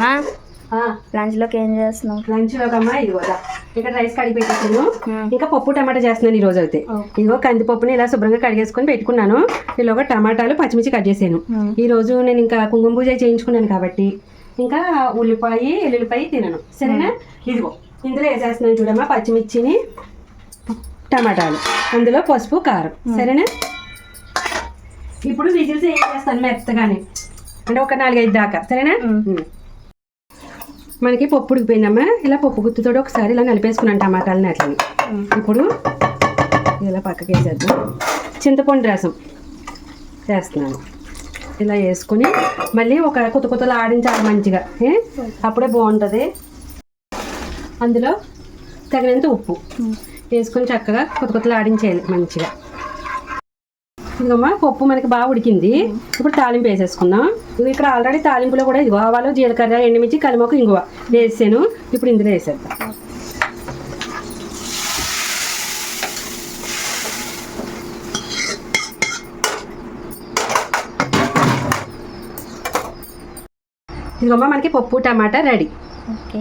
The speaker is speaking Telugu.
మా లంచ్లోకి ఏం చేస్తున్నావు? లంచ్ లోకమ్మా ఇదిగో రా. ఇక్కడ రైస్ కడిగి పెట్టేసాను. ఇంకా పప్పు టమాటా చేస్తున్నాను ఈ రోజు అయితే. ఇదిగో కందిపప్పుని ఇలా శుభ్రంగా కడిగేసుకొని పెట్టుకున్నాను. ఈలోగా టమాటాలు పచ్చిమిర్చి కట్ చేసాను Hmm. ఈ రోజు నేను ఇంకా కుంకుమ పూజ చేయించుకున్నాను కాబట్టి ఇంకా ఉల్లిపాయ ఎల్లుల్లిపాయ తినను. సరేనా? ఇదిగో ఇందులో వేసేస్తున్నాను చూడమ్మా పచ్చిమిర్చిని టమాటాలు. అందులో పసుపు కారం. సరేనా? ఇప్పుడు విజిల్స్ ఏం చేస్తాను మెత్తగానే. అంటే ఒక నాలుగైదు దాకా. సరేనా. మనకి పప్పు ఉడికిపోయిందమ్మా. ఇలా పప్పు గుత్తుతో ఒకసారి ఇలా నలిపేసుకున్నాను టమాటాలని అట్లని. ఇప్పుడు ఇలా పక్కకి వేసేద్దాం. చింతపండు రసం వేస్తున్నాను. ఇలా వేసుకుని మళ్ళీ ఒక కొత్త కొత్తలు ఆడించాలి మంచిగా. అప్పుడే బాగుంటుంది. అందులో తగినంత ఉప్పు వేసుకొని చక్కగా కొత్త కొత్తలు ఆడించేయాలి మంచిగా. ఇదిగమ్మా పప్పు మనకి బాగా ఉడికింది. ఇప్పుడు తాలింపు వేసేసుకుందాం. ఇక్కడ ఆల్రెడీ తాలింపులో కూడా ఇదిగో ఆవాలు జీలకర్ర ఎండుమిర్చి కలిమొక ఇంగువ వేసాను. ఇప్పుడు ఇందులో వేసేద్దాం. ఇదిగమ్మా మనకి పప్పు టమాటా రెడీ. ఓకే.